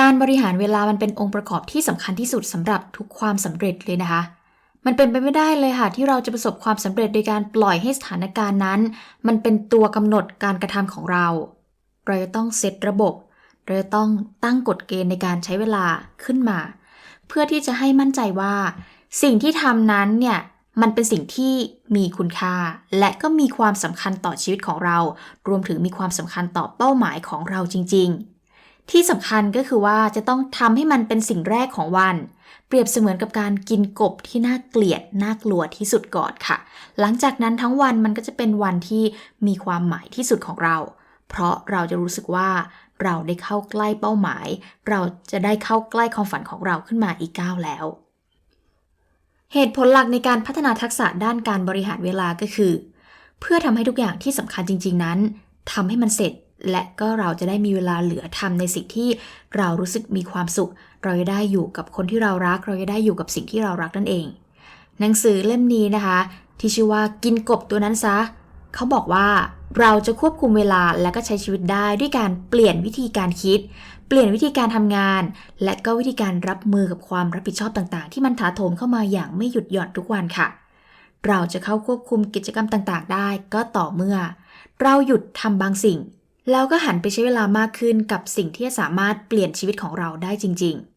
การบริหารเวลามันเป็นองค์ประกอบที่สำคัญที่สุดสำหรับทุกความสำเร็จเลยนะคะ มันเป็นไปไม่ได้เลยค่ะ ที่เราจะประสบความสำเร็จโดยการปล่อยให้สถานการณ์นั้น มันเป็นตัวกำหนดการกระทำของเรา เราจะต้องเซตระบบเราจะต้องตั้งกฎเกณฑ์ในการใช้เวลาขึ้นมา เพื่อที่จะให้มั่นใจว่า สิ่งที่ทำนั้นเนี่ยมันเป็นสิ่งที่มีคุณค่า และก็มีความสำคัญต่อชีวิตของเรา รวมถึงมีความสำคัญต่อเป้าหมายของเราจริง ๆ ที่สำคัญก็คือว่าจะต้องทำให้มันเป็นสิ่งแรกของวัน เปรียบเสมือนกับการกินกบที่น่าเกลียดน่ากลัวที่สุดก่อนค่ะ หลังจากนั้นทั้งวันมันก็จะเป็นวันที่มีความหมายที่สุดของเรา เพราะเราจะรู้สึกว่าเราได้เข้าใกล้เป้าหมาย เราจะได้เข้าใกล้ความฝันของเราขึ้นมาอีกก้าวแล้ว เหตุผลหลักในการพัฒนาทักษะด้านการบริหารเวลาก็คือ เพื่อทำให้ทุกอย่างที่สำคัญจริง ๆ นั้นทำให้มันเสร็จ และก็เราจะได้มีเวลาเหลือทำในสิ่งที่เรารู้สึกมีความสุข เราจะได้อยู่กับคนที่เรารัก เราจะได้อยู่กับสิ่งที่เรารักนั่นเอง หนังสือเล่มนี้นะคะ ที่ชื่อว่ากินกบตัวนั้นซะเขาบอกว่าเราจะควบคุมเวลาและก็ใช้ชีวิตได้ด้วยการเปลี่ยนวิธีการคิด เปลี่ยนวิธีการทำงาน และก็วิธีการรับมือกับความรับผิดชอบต่างๆ ที่มันถาโถมเข้ามาอย่างไม่หยุดหย่อนทุกวันค่ะ เราจะเข้าควบคุมกิจกรรมต่างๆ ได้ก็ต่อเมื่อ เราหยุดทำบางสิ่ง แล้วก็หันไปใช้เวลามากขึ้นกับสิ่งที่สามารถเปลี่ยนชีวิตของเราได้จริง ๆ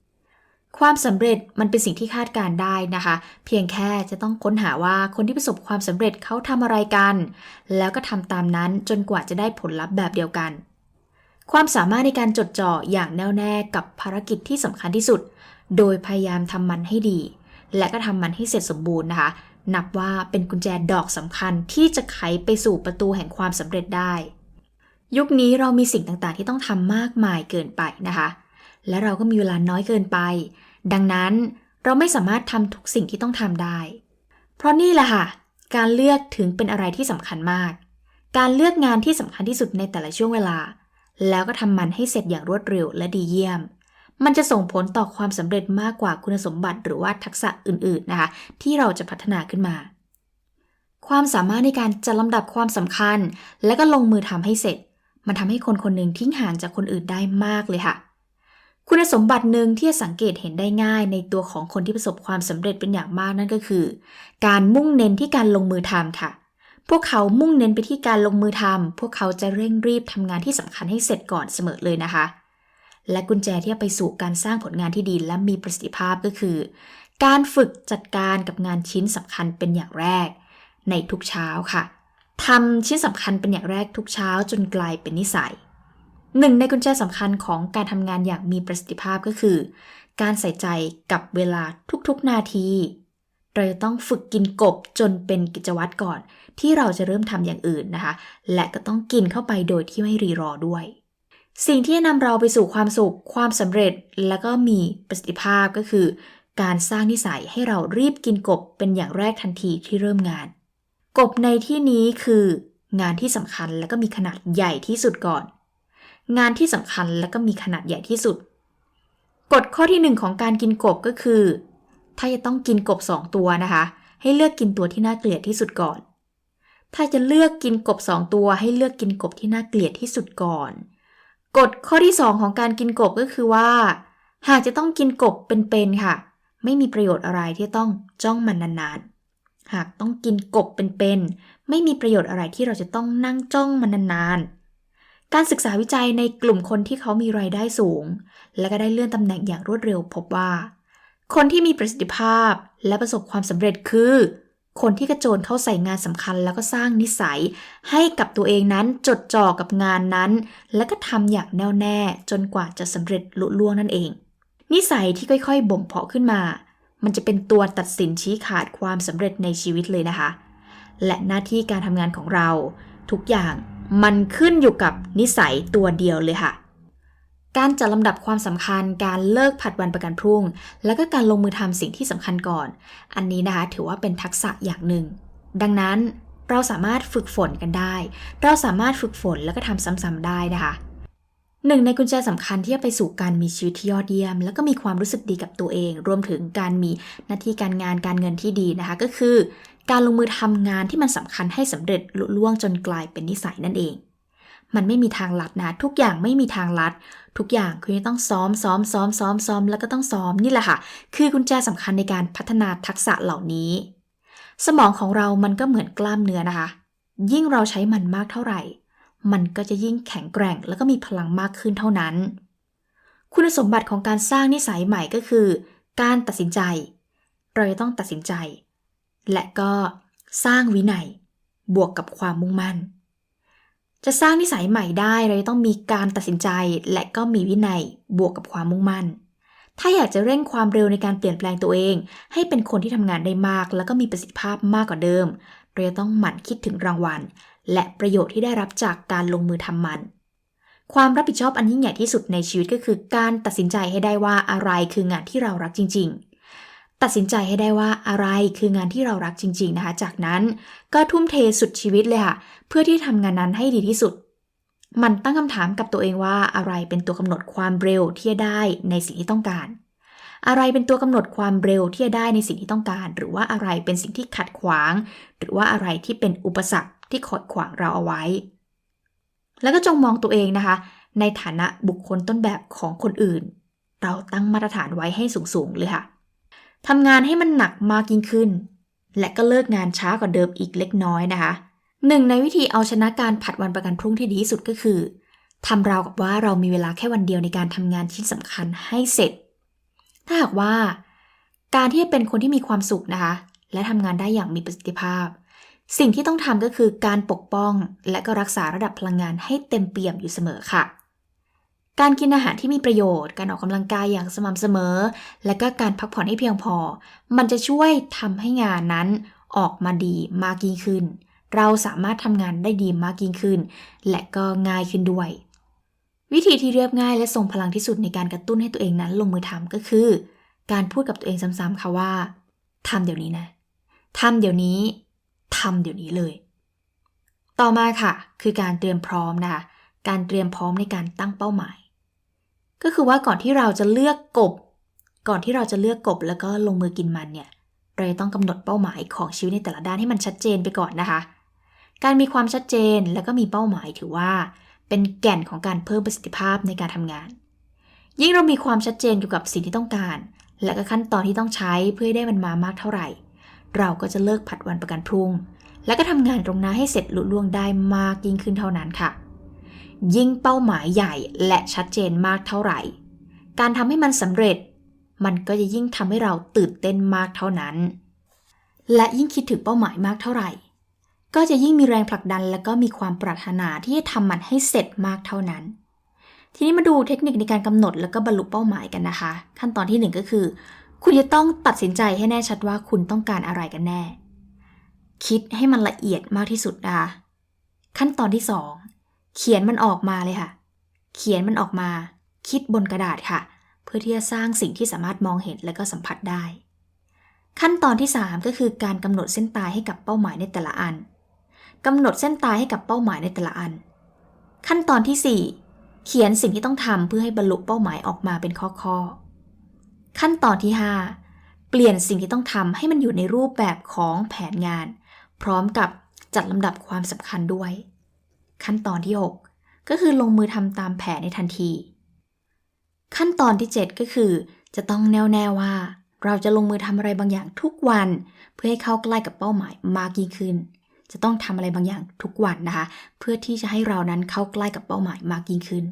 ความสำเร็จมันเป็นสิ่งที่คาดการได้นะคะ เพียงแค่จะต้องค้นหาว่าคนที่ประสบความสำเร็จเขาทำอะไรกัน แล้วก็ทำตามนั้นจนกว่าจะได้ผลลัพธ์แบบเดียวกัน ความสามารถในการจดจ่ออย่างแน่วแน่กับภารกิจที่สำคัญที่สุด โดยพยายามทำมันให้ดี และก็ทำมันให้เสร็จสมบูรณ์นะคะนับว่าเป็นกุญแจดอกสำคัญที่จะไขไปสู่ประตูแห่งความสำเร็จได้ ยุคนี้เรามีสิ่งต่างๆ ที่ต้องทำมากมายเกินไปนะคะ และเราก็มีเวลาน้อยเกินไป ดังนั้นเราไม่สามารถทำทุกสิ่งที่ต้องทำได้ เพราะนี่แหละค่ะ การเลือกถึงเป็นอะไรที่สำคัญมาก การเลือกงานที่สำคัญที่สุดในแต่ละช่วงเวลา แล้วก็ทำมันให้เสร็จอย่างรวดเร็วและดีเยี่ยม มันจะส่งผลต่อความสำเร็จมากกว่าคุณสมบัติหรือว่าทักษะอื่น ๆนะคะ ที่เราจะพัฒนาขึ้นมา ความสามารถในการจัดลำดับความสำคัญ และก็ลงมือทำให้เสร็จ มันทำให้คนคนหนึ่งทิ้งห่างจากคนอื่นได้มากเลยค่ะ คุณสมบัติหนึ่งที่จะสังเกตเห็นได้ง่ายในตัวของคนที่ประสบความสำเร็จเป็นอย่างมากนั่นก็คือ การมุ่งเน้นที่การลงมือทำค่ะ พวกเขามุ่งเน้นไปที่การลงมือทำพวกเขาจะเร่งรีบทำงานที่สำคัญให้เสร็จก่อนเสมอเลยนะคะ และกุญแจที่ไปสู่การสร้างผลงานที่ดีและมีประสิทธิภาพก็คือ การฝึกจัดการกับงานชิ้นสำคัญเป็นอย่างแรก ในทุกเช้าค่ะ ทำชิ้นสำคัญเป็นอย่างแรกทุกเช้าจนกลายเป็นนิสัย หนึ่งในกุญแจสำคัญของการทำงานอย่างมีประสิทธิภาพก็คือ การใส่ใจกับเวลาทุกๆนาที เราจะต้องฝึกกินกบจนเป็นกิจวัตรก่อน ที่เราจะเริ่มทำอย่างอื่นนะคะ และก็ต้องกินเข้าไปโดยที่ไม่รีรอด้วย สิ่งที่จะนำเราไปสู่ความสุข ความสำเร็จ และก็มีประสิทธิภาพก็คือ การสร้างนิสัยให้เรารีบกินกบเป็นอย่างแรกทันทีที่เริ่มงาน กบในที่นี้คืองานที่สำคัญและก็มีขนาดใหญ่ที่สุดก่อน งานที่สำคัญและก็มีขนาดใหญ่ที่สุด กฎข้อที่หนึ่งของการกินกบก็คือ ถ้าจะต้องกินกบสองตัวนะคะ ให้เลือกกินตัวที่น่าเกลียดที่สุดก่อน ถ้าจะเลือกกินกบสองตัวให้เลือกกินกบที่น่าเกลียดที่สุดก่อน กฎข้อที่สองของการกินกบก็คือว่า หากจะต้องกินกบเป็นๆค่ะ ไม่มีประโยชน์อะไรที่ต้องจ้องมันนานๆ หากต้องกินกบเป็นๆ ไม่มีประโยชน์อะไรที่เราจะต้องนั่งจ้องมันนานๆ การศึกษาวิจัยในกลุ่มคนที่เขามีรายได้สูง และก็ได้เลื่อนตำแหน่งอย่างรวดเร็วพบว่า คนที่มีประสิทธิภาพและประสบความสำเร็จคือ คนที่กระโจนเข้าใส่งานสำคัญแล้วก็สร้างนิสัย ให้กับตัวเองนั้นจดจ่อกับงานนั้น แล้วก็ทำอย่างแน่วแน่จนกว่าจะสำเร็จลุล่วงนั่นเอง นิสัยที่ค่อยๆบ่มเพาะขึ้นมา มันจะเป็นตัวตัดสินชี้ขาดความสำเร็จในชีวิตเลยนะคะ และหน้าที่การทำงานของเรา ทุกอย่างมันขึ้นอยู่กับนิสัยตัวเดียวเลยค่ะ การจัดลำดับความสำคัญ การเลิกผัดวันประกันพรุ่ง แล้วก็การลงมือทำสิ่งที่สำคัญก่อน อันนี้นะคะถือว่าเป็นทักษะอย่างหนึ่ง ดังนั้นเราสามารถฝึกฝนกันได้ เราสามารถฝึกฝนแล้วก็ทำซ้ำๆได้นะคะ หนึ่งในกุญแจสำคัญที่จะไปสู่การมีชีวิตที่ยอดเยี่ยม แล้วก็มีความรู้สึกดีกับตัวเอง รวมถึงการมีหน้าที่การงานการเงินที่ดีนะคะ ก็คือ การลงมือทำงานที่มันสำคัญให้สำเร็จลุล่วงจนกลายเป็นนิสัยนั่นเอง มันไม่มีทางลัดนะทุกอย่างไม่มีทางลัด ทุกอย่างคุณจะต้องซ้อมซ้อมซ้อมซ้อมซ้อมแล้วก็ต้องซ้อมนี่แหละค่ะ คือกุญแจสำคัญในการพัฒนาทักษะเหล่านี้ สมองของเรามันก็เหมือนกล้ามเนื้อนะคะ ยิ่งเราใช้มันมากเท่าไหร่ มันก็จะยิ่งแข็งแกร่ง แล้วก็มีพลังมากขึ้นเท่านั้น คุณสมบัติของการสร้างนิสัยใหม่ก็คือ การตัดสินใจ เราจะต้องตัดสินใจ และก็สร้างวินัย บวกกับความมุ่งมั่น จะสร้างนิสัยใหม่ได้เราจะต้องมีการตัดสินใจ และก็มีวินัย บวกกับความมุ่งมั่นถ้าอยากจะเร่งความเร็วในการเปลี่ยนแปลงตัวเอง ให้เป็นคนที่ทำงานได้มาก แล้วก็มีประสิทธิภาพมากกว่าเดิม เราจะต้องหมั่นคิดถึงรางวัล และประโยชน์ที่ได้รับจากการลงมือทำมัน ความรับผิดชอบอันยิ่งใหญ่ที่สุดในชีวิตก็คือการตัดสินใจให้ได้ว่าอะไรคืองานที่เรารักจริง ๆ ตัดสินใจให้ได้ว่าอะไรคืองานที่เรารักจริง ๆนะคะ จากนั้นก็ทุ่มเทสุดชีวิตเลยค่ะ เพื่อที่ทำงานนั้นให้ดีที่สุด มันตั้งคำถามกับตัวเองว่าอะไรเป็นตัวกำหนดความเร็วที่จะได้ในสิ่งที่ต้องการ อะไรเป็นตัวกำหนดความเร็วที่จะได้ในสิ่งที่ต้องการ หรือว่าอะไรเป็นสิ่งที่ขัดขวาง หรือว่าอะไรที่เป็นอุปสรรคที่ขดขวางเราเอาไว้ แล้วก็จงมองตัวเองนะคะ ในฐานะบุคคลต้นแบบของคนอื่น เราตั้งมาตรฐานไว้ให้สูงๆเลยค่ะทำงานให้มันหนักมากยิ่งขึ้น และก็เลิกงานช้ากว่าเดิมอีกเล็กน้อยนะคะหนึ่งในวิธีเอาชนะการผัดวันประกันพรุ่งที่ดีที่สุดก็คือทำราวกับว่าเรามีเวลาแค่วันเดียวในการทำงานชิ้นสำคัญให้เสร็จ ถ้าหากว่า การที่จะเป็นคนที่มีความสุขนะคะ และทำงานได้อย่างมีประสิทธิภาพ สิ่งที่ต้องทำก็คือการปกป้อง และก็รักษาระดับพลังงานให้เต็มเปี่ยมอยู่เสมอค่ะ การกินอาหารที่มีประโยชน์ การออกกำลังกายอย่างสม่ำเสมอ และก็การพักผ่อนให้เพียงพอ มันจะช่วยทำให้งานนั้นออกมาดีมากยิ่งขึ้น เราสามารถทำงานได้ดีมากยิ่งขึ้น และก็ง่ายขึ้นด้วย วิธีที่เรียบง่ายและทรงพลังที่สุดในการกระตุ้นให้ตัวเองนั้นลงมือทำก็คือ การพูดกับตัวเองซ้ำๆค่ะว่าทำเดี๋ยวนี้นะทำเดี๋ยวนี้ทำเดี๋ยวนี้เลย ต่อมาค่ะ คือการเตรียมพร้อมนะคะการเตรียมพร้อมในการตั้งเป้าหมาย ก็คือว่าก่อนที่เราจะเลือกกบ ก่อนที่เราจะเลือกกบแล้วก็ลงมือกินมันเนี่ยเราต้องกำหนดเป้าหมายของชีวิตในแต่ละด้านให้มันชัดเจนไปก่อนนะคะ การมีความชัดเจนแล้วก็มีเป้าหมายถือว่า เป็นแก่นของการเพิ่มประสิทธิภาพในการทำงาน ยิ่งเรามีความชัดเจนเกี่ยวกับสิ่งที่ต้องการ และก็ขั้นตอนที่ต้องใช้เพื่อให้ได้มันมามากเท่าไหร่ เราก็จะเลิกผัดวันประกันพรุ่ง แล้วก็ทำงานตรงนั้นให้เสร็จลุล่วงได้มากยิ่งขึ้นเท่านั้นค่ะ ยิ่งเป้าหมายใหญ่และชัดเจนมากเท่าไหร่ การทำให้มันสำเร็จ มันก็จะยิ่งทำให้เราตื่นเต้นมากเท่านั้น และยิ่งคิดถึงเป้าหมายมากเท่าไหร่ ก็จะยิ่งมีแรงผลักดัน และก็มีความปรารถนาที่จะทำมันให้เสร็จมากเท่านั้น ทีนี้มาดูเทคนิคในการกำหนดแล้วก็บรรลุเป้าหมายกันนะคะ ขั้นตอนที่หนึ่งก็คือ คุณจะต้องตัดสินใจให้แน่ชัดว่าคุณต้องการอะไรกันแน่ คิดให้มันละเอียดมากที่สุดนะคะขั้นตอนที่สองเขียนมันออกมาเลยค่ะ เขียนมันออกมา คิดบนกระดาษค่ะ เพื่อที่จะสร้างสิ่งที่สามารถมองเห็นและก็สัมผัสได้ ขั้นตอนที่ 3 ก็คือการกำหนดเส้นตายให้กับเป้าหมายในแต่ละอัน กำหนดเส้นตายให้กับเป้าหมายในแต่ละอัน ขั้นตอนที่ 4 เขียนสิ่งที่ต้องทำเพื่อให้บรรลุเป้าหมายออกมาเป็นข้อๆ ขั้นตอนที่ 5 เปลี่ยนสิ่งที่ต้องทำให้มันอยู่ในรูปแบบของแผนงาน พร้อมกับจัดลำดับความสำคัญด้วย ขั้นตอนที่ 6 ก็คือลงมือทำตามแผนในทันที ขั้นตอนที่ 7 ก็คือ จะต้องแน่วแน่ว่า เราจะลงมือทำอะไรบางอย่างทุกวัน เพื่อให้เข้าใกล้กับเป้าหมายมากยิ่งขึ้น จะต้องทำอะไรบางอย่างทุกวันนะคะ เพื่อที่จะให้เรานั้นเข้าใกล้กับเป้าหมายมากยิ่งขึ้น